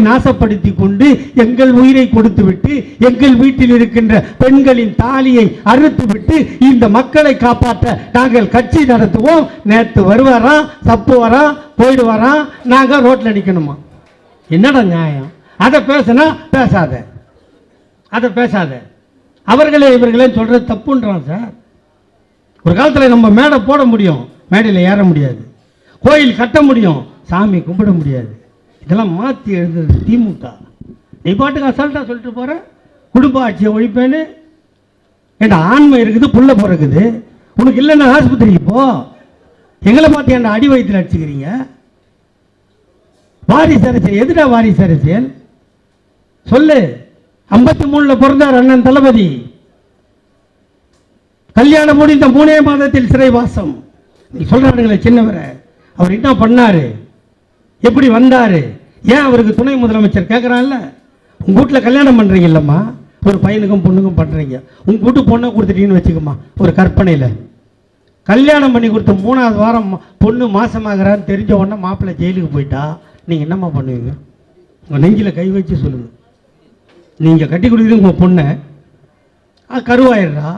நாசப்படுத்தி கொண்டு எங்கள் உயிரை கொடுத்துவிட்டு எங்கள் வீட்டில் இருக்கின்ற பெண்களின் தாலியை அறுத்து விட்டு இந்த மக்களை காப்பாற்ற நாங்கள் கட்சி நடத்துவோம். நேற்று வருவாராம் தப்பு போயிடு போயிடுவாராம் நாங்கள் ரோட்ல நிற்கணுமா என்னடா நியாயம்? அதை பேசுனா பேசாத. அதை பேசாத. அவர்களே இவர்களே சொல்றது தப்புன்றான் சார். ஒரு காலத்தில் நம்ம மேடை போட முடியும். மேடையில் ஏற முடியாது. கோயில் கட்ட முடியும். சாமி கும்பிட முடியாது. இதெல்லாம் மாற்றி எழுதுறது திமுக. நீ பாட்டுக்கு அசால்ட்டாக சொல்லிட்டு போற? குடும்ப ஆட்சியை ஒழிப்பேன்னு? ஏண்டா ஆண்மை இருக்குது புள்ள பிறக்குது. உனக்கு இல்லைன்னா ஆஸ்பத்திரிக்கு போ. எங்களை பார்த்து என்ன அடி வயிற்று அடிச்சுக்கிறீங்க வாரிசு அரசியல். எதுடா வாரிசு அரசியல்? சொல்லு. ஐம்பத்தி மூணுல பிறந்தார் அண்ணன் தளபதி. கல்யாணம் முடிந்த மூணே மாதத்தில் சிறைவாசம் நீ சொல்றானுங்களே சின்னவரை. அவர் என்ன பண்ணாரு? எப்படி வந்தார்? ஏன் அவருக்கு துணை முதலமைச்சர் கேட்குறான்ல உங்கள் வீட்டில் கல்யாணம் பண்ணுறீங்க இல்லைம்மா. ஒரு பையனுக்கும் பொண்ணுக்கும் பண்ணுறீங்க உங்கள் வீட்டு பொண்ணை கொடுத்துட்டீங்கன்னு வச்சுக்கோமா ஒரு கற்பனையில். கல்யாணம் பண்ணி கொடுத்த மூணாவது வாரம் பொண்ணு மாசமாகறான்னு தெரிஞ்ச உடனே மாப்பிள்ளை ஜெயிலுக்கு போயிட்டா நீங்கள் என்னம்மா பண்ணுவீங்க? உங்கள் நெஞ்சில் கை வச்சு சொல்லுங்கள் நீங்கள் கட்டி கொடுக்குறது உங்கள் பொண்ணை. கருவாயிடுறா.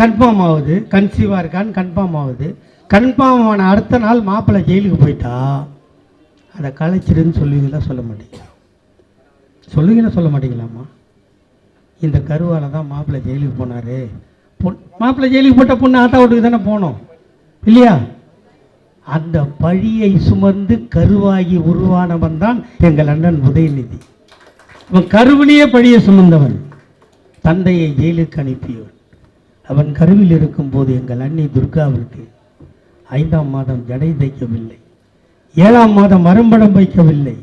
கன்ஃபார்ம் ஆகுது. கன்சீவாக இருக்கான்னு கன்ஃபார்ம் ஆகுது. கன்ஃபார்ம் ஆன அடுத்த நாள் மாப்பிள்ளை ஜெயிலுக்கு போயிட்டா அதை கலைச்சிடுன்னு சொல்லுவீங்களா சொல்ல மாட்டீங்க சொல்லுவீங்களா சொல்ல மாட்டீங்களாம்மா? இந்த கருவால் தான் மாப்பிள்ளை ஜெயிலுக்கு போனார். பொன் மாப்பிள்ளை ஜெயிலுக்கு போட்ட பொண்ணு ஆத்தா வீட்டுக்கு தானே போனோம். இல்லையா? அந்த பழியை சுமந்து கருவாகி உருவானவன் தான் எங்கள் அண்ணன் உதயநிதி. அவன் கருவிலேயே பழியை சுமந்தவன். தந்தையை ஜெயிலுக்கு அனுப்பியவன். அவன் கருவில் இருக்கும்போது எங்கள் அண்ணி துர்காவிற்கு ஐந்தாம் மாதம் ஜடை தைக்கவில்லை. ஏழாம் மாதம் மரம்படம் வைக்கவில்லை.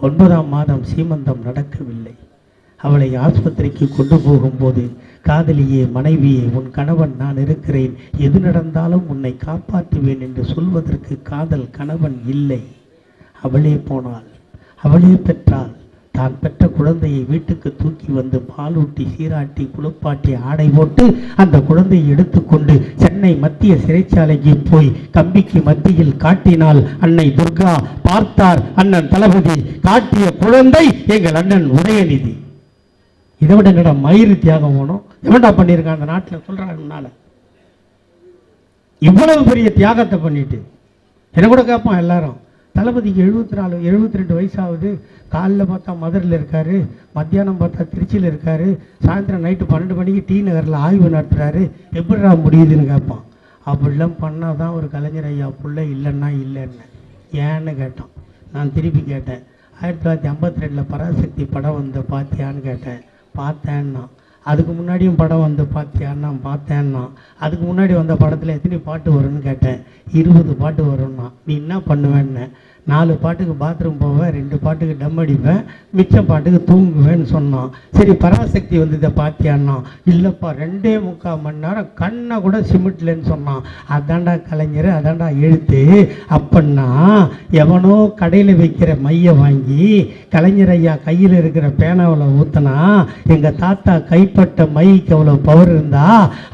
ஒன்பதாம் மாதம் சீமந்தம் நடக்கவில்லை. அவளை ஆஸ்பத்திரிக்கு கொண்டு போகும்போது காதலியே மனைவியே உன் கணவன் நான் இருக்கிறேன். எது நடந்தாலும் உன்னை காப்பாற்றுவேன் என்று சொல்வதற்கு காதல் கணவன் இல்லை. அவளே போனாள். அவளே பெற்றாள். தான் பெற்ற குழந்தையை வீட்டுக்கு தூக்கி வந்து பாலூட்டி சீராட்டி குளிப்பாட்டி ஆடை போட்டு அந்த குழந்தையை எடுத்துக்கொண்டு சென்னை மத்திய சிறைச்சாலைக்கு போய் கம்பிக்கு மத்தியில் காட்டினால் அன்னை துர்கா பார்த்தார் அண்ணன் தளபதி காட்டிய குழந்தை எங்கள் அண்ணன் உதயநிதி. இதை விட என்னடா மயிறு தியாகம் போனோம் எவன்டா பண்ணியிருக்கான் அந்த நாட்டில்? சொல்றாங்க முன்னால. இவ்வளவு பெரிய தியாகத்தை பண்ணிட்டு. என்ன கூட கேட்பான் எல்லாரும். தளபதிக்கு எழுபத்தி நாலு எழுபத்தி ரெண்டு வயசாகுது. காலைல பார்த்தா மதுரையில் இருக்காரு. மத்தியானம் பார்த்தா திருச்சியில் இருக்காரு. சாயந்தரம் நைட்டு பன்னெண்டு மணிக்கு டி நகரில் ஆய்வு நடத்துறாரு. எப்படிடா முடியுதுன்னு கேட்பான். அப்படிலாம் பண்ணால் தான் ஒரு கலைஞர் ஐயா பிள்ளை இல்லைன்னா இல்லைன்னு. ஏன்னு கேட்டான். நான் திருப்பி கேட்டேன். ஆயிரத்தி தொள்ளாயிரத்தி ஐம்பத்தி ரெண்டில் பராசக்தி படம் வந்து பார்த்தியான்னு கேட்டேன். பார்த்தேன்னா அதுக்கு முன்னாடியும் படம் வந்து பார்த்தியான்னா பார்த்தேன்னா அதுக்கு முன்னாடி வந்த படத்தில் எத்தனை பாட்டு வரும்னு கேட்டேன். இருபது பாட்டு வரும்னா நீ என்ன பண்ணுவேன்னு? நாலு பாட்டுக்கு பாத்ரூம் போவேன் ரெண்டு பாட்டுக்கு டம் அடிப்பேன் மிச்சம் பாட்டுக்கு தூங்குவேன்னு சொன்னான். சரி பராசக்தி வந்து இதை பார்த்தியான்னா இல்லைப்பா ரெண்டே முக்கால் மணி நேரம் கண்ணை கூட சிமிட்லன்னு சொன்னான். அதாண்டா கலைஞர் அதான்டா எழுத்து. அப்படின்னா எவனோ கடையில் வைக்கிற மையை வாங்கி கலைஞர் ஐயா கையில் இருக்கிற பேனாவில் ஊற்றினா எங்கள் தாத்தா கைப்பட்ட மைக்கு அவ்வளோ பவர் இருந்தா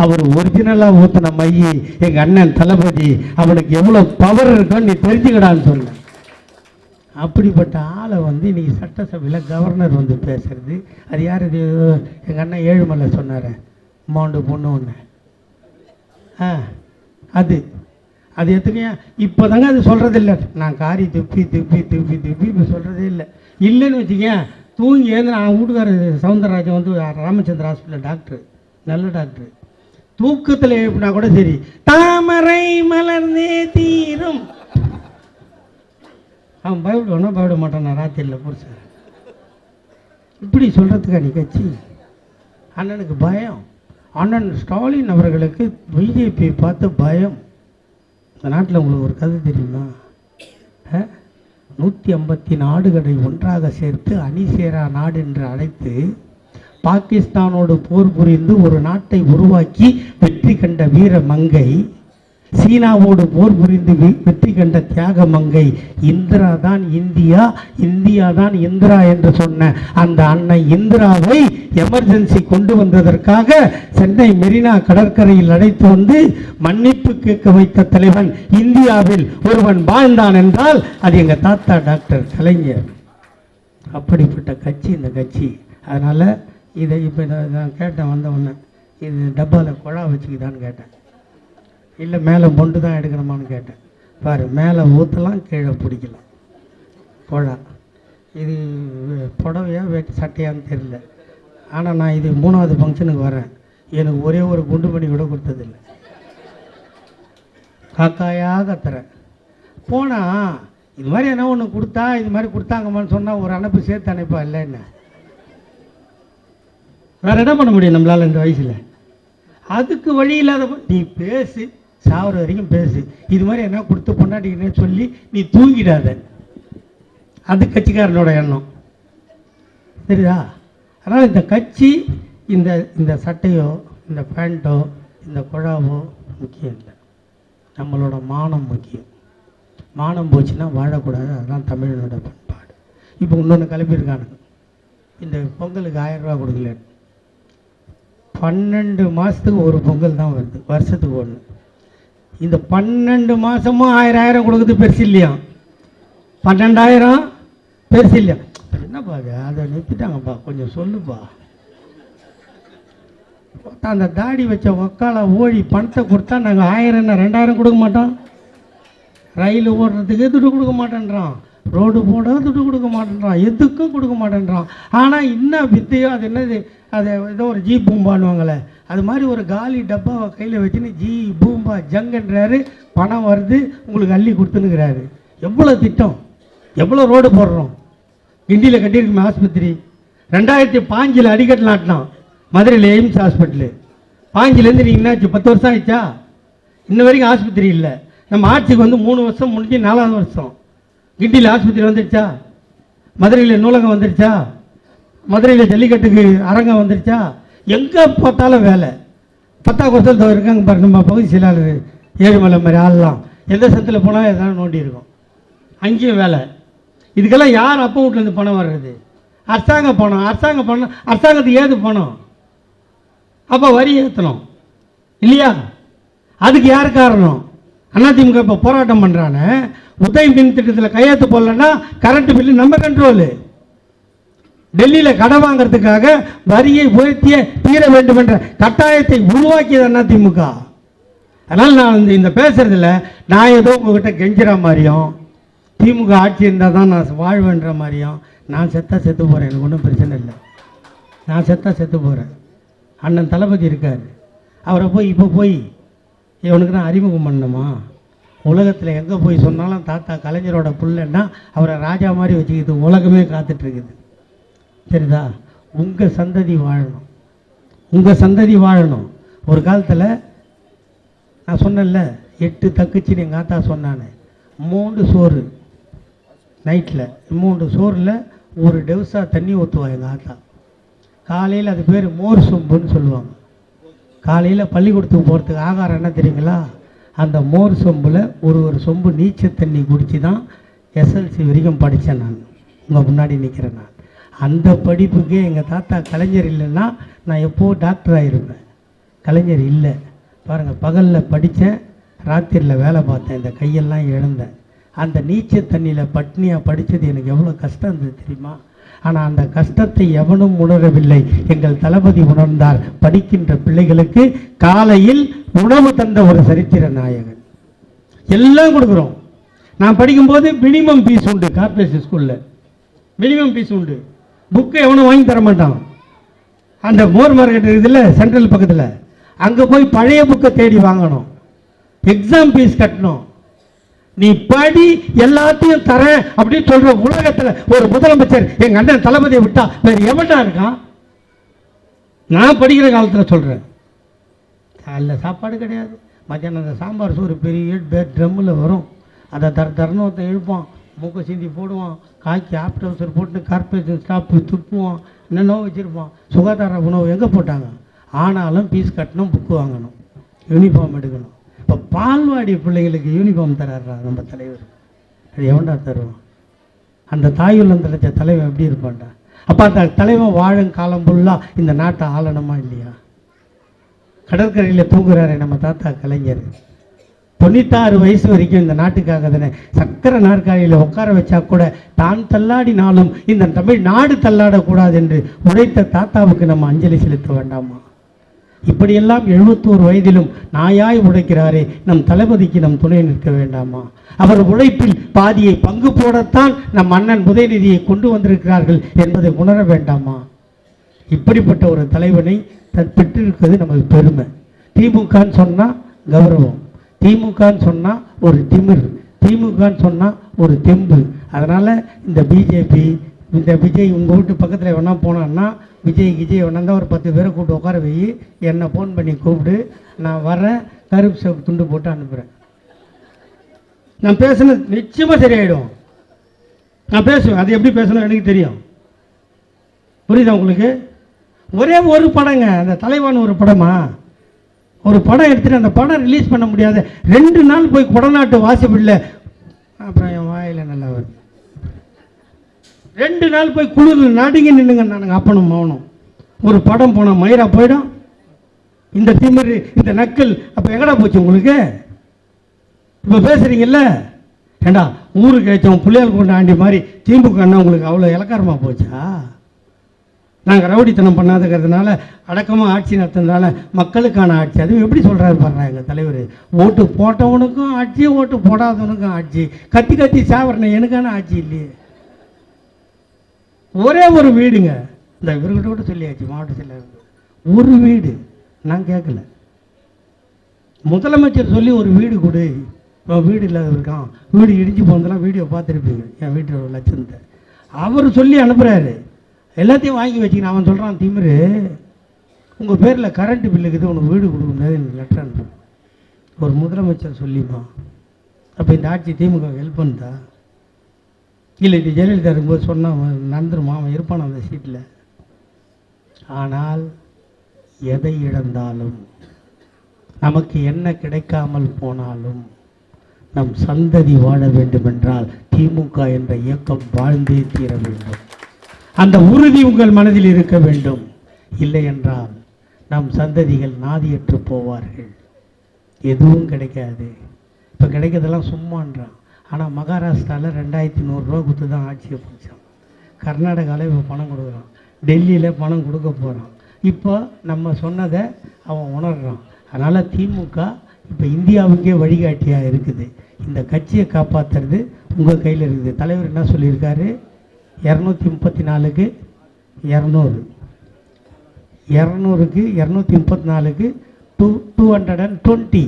அவர் ஒரிஜினலாக ஊற்றின மை எங்கள் அண்ணன் தளபதி அவனுக்கு எவ்வளோ பவர் இருக்குன்னு நீ தெரிஞ்சுக்கடான்னு சொன்னேன் அப்படிப்பட்ட ஆளை வந்து இன்னைக்கு சட்டசபையில் கவர்னர் வந்து பேசுறது. அது யார் இது? எங்கள் அண்ணன் ஏழுமலை சொன்னார். மாண்டு பொண்ணு ஒன்று ஆ அது. அது எத்தனையா இப்போ தாங்க அது சொல்கிறது இல்லை. நான் காரி துப்பி துப்பி துப்பி துப்பி இப்போ சொல்கிறதே இல்லை. இல்லைன்னு வச்சுக்கேன் தூங்கி ஏந்து நான் வீட்டுக்காரர் சவுந்தரராஜன் வந்து ராமச்சந்திர ஹாஸ்பிட்டல் டாக்டர் நல்ல டாக்டர் தூக்கத்தில் எழுப்பினா கூட சரி. தாமரை மலர்ந்தே தீரும். அவன் பயப்படுவானா பயப்பட மாட்டானா ராத்திரியில் புருஷன் இப்படி சொல்கிறதுக்கா நிகழ்ச்சி அண்ணனுக்கு பயம். அண்ணன் ஸ்டாலின் அவர்களுக்கு பிஜேபியை பார்த்து பயம். இந்த நாட்டில் உங்களுக்கு ஒரு கதை தெரியுமா? நூற்றி ஐம்பத்தி நாடுகளை ஒன்றாக சேர்த்து அணிசேரா நாடு என்று அழைத்து பாகிஸ்தானோடு போர் புரிந்து ஒரு நாட்டை உருவாக்கி வெற்றி கண்ட வீர மங்கை சீனாவோடு போர் புரிந்து வெ- வெற்றி கண்ட தியாக மங்கை. இந்திரா தான் இந்தியா இந்தியா தான் இந்திரா என்று சொன்ன அந்த அன்னை இந்திராவை எமர்ஜென்சி கொண்டு வந்ததற்காக சென்னை மெரினா கடற்கரையில் அழைத்து வந்து மன்னிப்பு கேட்க வைத்த தலைவன் இந்தியாவில் ஒருவன் வாழ்ந்தான் என்றால் அது எங்க தாத்தா டாக்டர் கலைஞர். அப்படிப்பட்ட கட்சி இந்த கட்சி. அதனால் இதை இப்போ நான் கேட்டேன் வந்த உடனே. இது டப்பாவில் குழா வச்சுக்கிதான்னு கேட்டேன். இல்லை மேலே மொண்டு தான் எடுக்கணுமான்னு கேட்டேன். பாரு மேலே ஊற்றலாம் கீழே பிடிக்கலாம். புழா இது புடவையா வேட்டி சட்டையான்னு தெரியல. ஆனால் நான் இது மூணாவது ஃபங்க்ஷனுக்கு வரேன். எனக்கு ஒரே ஒரு குண்டு மணி கூட கொடுத்ததில்லை. காக்காயாக கத்துறேன் போனால் இது மாதிரி என்ன ஒன்று கொடுத்தா இது மாதிரி கொடுத்தாங்கம்மான்னு சொன்னால் ஒரு அனுப்பு சேர்த்து அனுப்பா இல்லை என்ன? வேற என்ன பண்ண முடியும் நம்மளால் இந்த வயசில்? அதுக்கு வழி இல்லாத நீ பேசு. சாவர வரைக்கும் பேசு. இது மாதிரி என்ன கொடுத்து பொண்டாட்டிக்கிட்டே சொல்லி நீ தூங்கிடாத. அது கட்சிக்காரனோட எண்ணம். சரிதா அதனால் இந்த கட்சி இந்த இந்த சட்டையோ இந்த பேண்ட்டோ இந்த குழாவோ முக்கியம் இல்லை. நம்மளோட மானம் முக்கியம். மானம் போச்சுன்னா வாழக்கூடாது. அதுதான் தமிழனோட பண்பாடு. இப்போ இன்னொன்று கிளப்பியிருக்கானுங்க இந்த பொங்கலுக்கு ஆயிரம் ரூபா கொடுக்கல பன்னெண்டு மாதத்துக்கு ஒரு பொங்கல் தான் வருது. வருஷத்துக்கு ஒன்று இந்த பன்னெண்டு மாதமும் ஆயிரம் ஆயிரம் கொடுக்குறது பெருசு இல்லையா? பன்னெண்டாயிரம் பெருசு இல்லையா? என்னப்பா அது அதை நிறுத்திட்டாங்கப்பா. கொஞ்சம் சொல்லுப்பா. அந்த தாடி வச்ச ஒக்கால ஓடி பணத்தை கொடுத்தா நாங்கள் ஆயிரம் என்ன ரெண்டாயிரம் கொடுக்க மாட்டோம்? ரயில் ஓடுறதுக்கு துட்டு கொடுக்க மாட்டேன்றான். ரோடு போட துட்டு கொடுக்க மாட்டேன்றான். எதுக்கும் கொடுக்க மாட்டேன்றான். ஆனால் இன்னும் வித்தையோ அது என்னது? அது ஏதோ ஒரு ஜீப்பும் பூம்பான்னுவாங்களே. அது மாதிரி ஒரு காலி டப்பாவை கையில் வச்சுன்னு ஜி பூம்பா ஜங்குன்றாரு பணம் வருது உங்களுக்கு அள்ளி கொடுத்துனுங்கிறாரு எவ்வளோ திட்டம்? எவ்வளோ ரோடு போடுறோம்? கிண்டியில் கட்டியிருக்குமே ஆஸ்பத்திரி. ரெண்டாயிரத்தி பாஞ்சில் அடிக்கட்டு நாட்டினான் மதுரையில் எய்ம்ஸ் ஹாஸ்பிட்டலு. பாஞ்சிலேருந்து நீங்கள் என்னாச்சு பத்து வருஷம் ஆயிடுச்சா? இன்ன வரைக்கும் ஆஸ்பத்திரி இல்லை. நம்ம ஆட்சிக்கு வந்து மூணு வருஷம் முடிஞ்சு நாலாவது வருஷம். கிண்டியில் ஆஸ்பத்திரி வந்துருச்சா? மதுரையில் நூலகம் வந்துருச்சா? மதுரையில் ஜல்லிக்கட்டுக்கு அரங்கம் வந்துருச்சா? எங்கே பார்த்தாலும் வேலை. பத்தா வருஷத்தில் இருக்காங்க பாரு நம்ம பகுதி செயலாளர் ஏழுமலை மாதிரி ஆள்லாம். எந்த சத்தில் போனால் எதாவது நோண்டி இருக்கும். அங்கேயும் வேலை. இதுக்கெல்லாம் யார் அப்பா வீட்டிலேருந்து பணம் வர்றது? அரசாங்க பணம் அரசாங்க பணம் அரசாங்கத்துக்கு ஏது பணம்? அப்போ வரி ஏற்றணும் இல்லையா? அதுக்கு யார் காரணம்? அதிமுக இப்போ போராட்டம் பண்ணுறானே உதய மின் திட்டத்தில் கையெழுத்து போடலன்னா கரண்ட் பில்லு நம்ம கண்ட்ரோலு டெல்லியில் கடன் வாங்குறதுக்காக வரியை உயர்த்திய தீர வேண்டும் என்ற கட்டாயத்தை உருவாக்கியது அதிமுக அதனால் நான் இந்த இந்த பேசுறதுல நான் ஏதோ உங்ககிட்ட கெஞ்சுற மாதிரியும் திமுக ஆட்சி இருந்தால் தான் நான் வாழ்வேன்ற மாதிரியும் நான் செத்தா செத்து போகிறேன் எனக்கு ஒன்றும் பிரச்சனை இல்லை. நான் செத்தா செத்து போகிறேன் அண்ணன் தளபதி இருக்கார். அவரை போய் இப்போ போய் இவனுக்கு நான் அறிமுகம் பண்ணணுமா? உலகத்தில் எங்கே போய் சொன்னாலும் தாத்தா கலைஞரோட புள்ளன்னா அவரை ராஜா மாதிரி வச்சுக்கிது உலகமே காத்துட்ருக்குது சரிதா உங்கள் சந்ததி வாழணும். உங்கள் சந்ததி வாழணும். ஒரு காலத்தில் நான் சொன்னேன்ல எட்டு தக்குச்சின்னு எங்கள் ஆத்தா சொன்னானே மூன்று சோறு. நைட்டில் மூன்று சோறில் ஒரு டெவுசா தண்ணி ஊற்றுவா எங்கள் ஆத்தா. காலையில் அது பேர் மோர் சொம்புன்னு சொல்லுவாங்க. காலையில் பள்ளிக்கூடத்துக்கு போகிறதுக்கு ஆகாரம் என்ன தெரியுங்களா? அந்த மோர் சொம்பில் ஒரு ஒரு சொம்பு நீச்சல் தண்ணி குடித்து தான் எஸ்எல்சி வரைக்கும் படித்தேன் நான். உங்கள் முன்னாடி நிற்கிறேன் நான். அந்த படிப்புக்கே எங்கள் தாத்தா கலைஞர் இல்லைன்னா நான் எப்போ டாக்டர் ஆகிருப்பேன் கலைஞர் இல்லை. பாருங்கள் பகலில் படித்தேன் ராத்திரியில் வேலை பார்த்தேன் இந்த கையெல்லாம் இழந்தேன். அந்த நீச்சல் தண்ணியில் பட்னியாக படித்தது எனக்கு எவ்வளோ கஷ்டம் இருந்தது தெரியுமா? ஆனால் அந்த கஷ்டத்தை எவனும் உணரவில்லை. எங்கள் தளபதி உணர்ந்தார் படிக்கின்ற பிள்ளைகளுக்கு காலையில் உணவு தந்த ஒரு சரித்திர நாயகன். எல்லாம் கொடுக்குறோம். நான் படிக்கும்போது மினிமம் ஃபீஸ் உண்டு கார்ப்பரேஷன் ஸ்கூலில் மினிமம் ஃபீஸ் உண்டு. புக்கு எவனும் வாங்கி தர மாட்டான். அந்த மோர் மார்க்கெட் இருக்குதுல்ல சென்ட்ரல் பக்கத்தில். அங்கே போய் பழைய புக்கை தேடி வாங்கணும். எக்ஸாம் ஃபீஸ் கட்டணும். நீ படி எல்லாத்தையும் தரேன் அப்படின்னு சொல்ற உலகத்தில் ஒரு முதலமைச்சர் எங்க அண்ணன் தளபதியை விட்டா வேற எவன்டா இருக்கான்? நான் படிக்கிற காலத்தில் சொல்றேன். காலைல சாப்பாடு கிடையாது. மத்தியானம் அந்த சாம்பார் சோறு பெரிய ட்ரம்மில் வரும். அதை தர தரணும் ஒருத்தன் இழுப்பான் மூக்க சிந்தி போடுவோம் காய்ச்சி ஆப்டவுசர் போட்டு கார்பரேஷன் ஸ்டாஃப் துப்புவோம் என்னென்னோ வச்சுருப்போம் சுகாதார உணவு எங்கே போட்டாங்க? ஆனாலும் ஃபீஸ் கட்டணும் புக்கு வாங்கணும் யூனிஃபார்ம் எடுக்கணும். இப்போ பால்வாடி பிள்ளைகளுக்கு யூனிஃபார்ம் தராரா நம்ம தலைவர்? அது எவன்டா தருவான்? அந்த தாயுள்ளம் தலைச்ச தலைவன் எப்படி இருப்பான்டா? அப்போ அந்த தலைவன் வாழும் காலம் ஃபுல்லாக இந்த நாட்டை ஆளணுமா இல்லையா? கடற்கரையில் தூங்குறாரு நம்ம தாத்தா கலைஞர். தொண்ணூத்தாறு வயசு வரைக்கும் இந்த நாட்டுக்காக தானே? சக்கரை நாற்காலியில் உட்கார வச்சா கூட தான் தள்ளாடினாலும் இந்த தமிழ் நாடு தள்ளாடக்கூடாது என்று உழைத்த தாத்தாவுக்கு நம்ம அஞ்சலி செலுத்த வேண்டாமா? இப்படியெல்லாம் எழுபத்தோரு வயதிலும் நாயாய் உழைக்கிறாரே நம் தளபதிக்கு நம் துணை நிற்க வேண்டாமா? அவர் உழைப்பில் பாதியை பங்கு போடத்தான் நம் அண்ணன் உதயநிதியை கொண்டு வந்திருக்கிறார்கள் என்பதை உணர வேண்டாமா? இப்படிப்பட்ட ஒரு தலைவனை பெற்றிருக்கிறது நமது பெருமை. திமுகன்னு சொன்னால் கௌரவம். திமுகன்னு சொன்னால் ஒரு திமிர். திமுகன்னு சொன்னால் ஒரு தெம்பு. அதனால் இந்த பிஜேபி இந்த விஜய் உங்கள் வீட்டு பக்கத்தில் வேணா போனான்னா விஜய் விஜய் வேணா ஒரு பத்து பேரை கூப்பிட்டு உட்கார வை. என்னை ஃபோன் பண்ணி கூப்பிடு. நான் வரேன் கருப்பு சோப்பு துண்டு போட்டு அனுப்புகிறேன் நான் பேசுனது நிச்சயமாக சரியாயிடும். நான் பேசுவேன். அது எப்படி பேசணும் எனக்கு தெரியும். புரியுதா உங்களுக்கு? ஒரே ஒரு படங்க. அந்த தலைவான் ஒரு படமா? ஒரு படம் எடுத்துட்டு அந்த படம் ரிலீஸ் பண்ண முடியாத ரெண்டு நாள் போய் குடநாட்டு வாசிப்பில்ல அப்புறம் என் வாயில் நல்லா வருது ரெண்டு நாள் போய் குளிரில் நடுங்கி நின்றுங்க நானுங்க அப்பனும் மௌனம் ஒரு படம் போனால் மயிரா போயிடும். இந்த திமிரு இந்த நக்கல் அப்போ எங்கடா போச்சு உங்களுக்கு? இப்போ பேசுகிறீங்கல்ல ஏண்டா ஊருக்கு ஏச்சவன் பிள்ளையால் கொண்டாண்டி மாதிரி திமுக அண்ணா உங்களுக்கு அவ்வளோ இலக்காரமாக போச்சா? நாங்கள் ரவுடித்தனம் பண்ணாதுங்கிறதுனால அடக்கமாக ஆட்சி நடத்துனதுனால மக்களுக்கான ஆட்சி. அதுவும் எப்படி சொல்கிறாரு பாருங்க எங்கள் தலைவர். ஓட்டு போட்டவனுக்கும் ஆட்சி ஓட்டு போடாதவனுக்கும் ஆட்சி. கத்தி கத்தி சாவரணை எனக்கான ஆட்சி இல்லையே. ஒரே ஒரு வீடுங்க. இந்த இவர்கிட்ட கூட சொல்லியாச்சு மாவட்டத்தில் செயலர் ஒரு வீடு. நான் கேட்கல. முதலமைச்சர் சொல்லி ஒரு வீடு கொடு. வீடு இல்லாத இருக்கான். வீடு இடிஞ்சு போனதெல்லாம் வீடியோ பார்த்துருப்பீங்க. என் வீட்டில் ஒரு லட்சத்தை அவர் சொல்லி அனுப்புகிறாரு எல்லாத்தையும் வாங்கி வச்சுக்கின்னு அவன் சொல்கிறான் திமிரு உங்கள் பேரில் கரண்ட்டு பில்லுக்கு உனக்கு வீடு கொடுக்க எனக்கு லெட்டர் அனுப்பு? ஒரு முதலமைச்சர் சொல்லிமா அப்போ இந்த ஆட்சி திமுக ஹெல்ப் பண்ணுதா இல்லை இது ஜெயலலிதா இருக்கும்போது சொன்னால் நடந்துருமா அவன் இருப்பான் அந்த சீட்டில் ஆனால் எதை இழந்தாலும் நமக்கு என்ன கிடைக்காமல் போனாலும் நம் சந்ததி வாழ வேண்டுமென்றால் திமுக என்ற இயக்கம் வாழ்ந்தே தீர வேண்டும். அந்த உறுதி உங்கள் மனதில் இருக்க வேண்டும். இல்லை என்றால் நம் சந்ததிகள் நாதியற்று போவார்கள். எதுவும் கிடைக்காது. இப்போ கிடைக்கிறதெல்லாம் சும்மான்றான். ஆனால் மகாராஷ்டிராவில் ரெண்டாயிரத்தி நூறுரூவா கொடுத்து தான் ஆட்சியை பிடிச்சான். கர்நாடகாவில் இப்போ பணம் கொடுக்குறான். டெல்லியில் பணம் கொடுக்க போகிறான் இப்போ நம்ம சொன்னதை அவன் உணர்கிறான் அதனால் திமுக இப்போ இந்தியாவுக்கே வழிகாட்டியாக இருக்குது. இந்த கட்சியை காப்பாற்றுறது உங்கள் கையில் இருக்குது. தலைவர் என்ன சொல்லியிருக்காரு? இரநூத்தி முப்பத்தி நாலுக்கு இரநூறு. இரநூறுக்கு இரநூத்தி முப்பத்தி நாலுக்கு two two hundred and twenty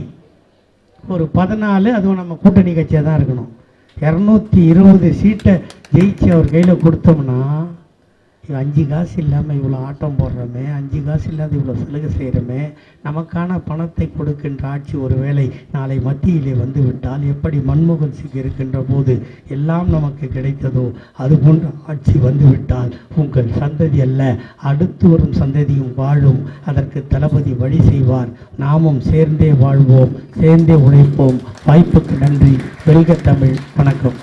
ஒரு பதினாலு அதுவும் நம்ம கூட்டணி கட்சியாக தான் இருக்கணும். இரநூத்தி இருபது சீட்டை ஜெயிச்சு அவர் கையில் கொடுத்தோம்னா அஞ்சு காசு இல்லாமல் இவ்வளோ ஆட்டம் போடுறோமே அஞ்சு காசு இல்லாத இவ்வளோ சலுகை செய்கிறோமே நமக்கான பணத்தை கொடுக்கின்ற ஆட்சி ஒருவேளை நாளை மத்தியிலே வந்து விட்டால் எப்படி மன்மோகன் சிங் இருக்கின்ற போது எல்லாம் நமக்கு கிடைத்ததோ அது போன்ற ஆட்சி வந்துவிட்டால் உங்கள் சந்ததி அல்ல அடுத்து வரும் சந்ததியும் வாழும் அதற்கு தளபதி வழி செய்வார். நாமும் சேர்ந்தே வாழ்வோம் சேர்ந்தே உழைப்போம். வாய்ப்புக்கு நன்றி. வெல்க தமிழ். வணக்கம்.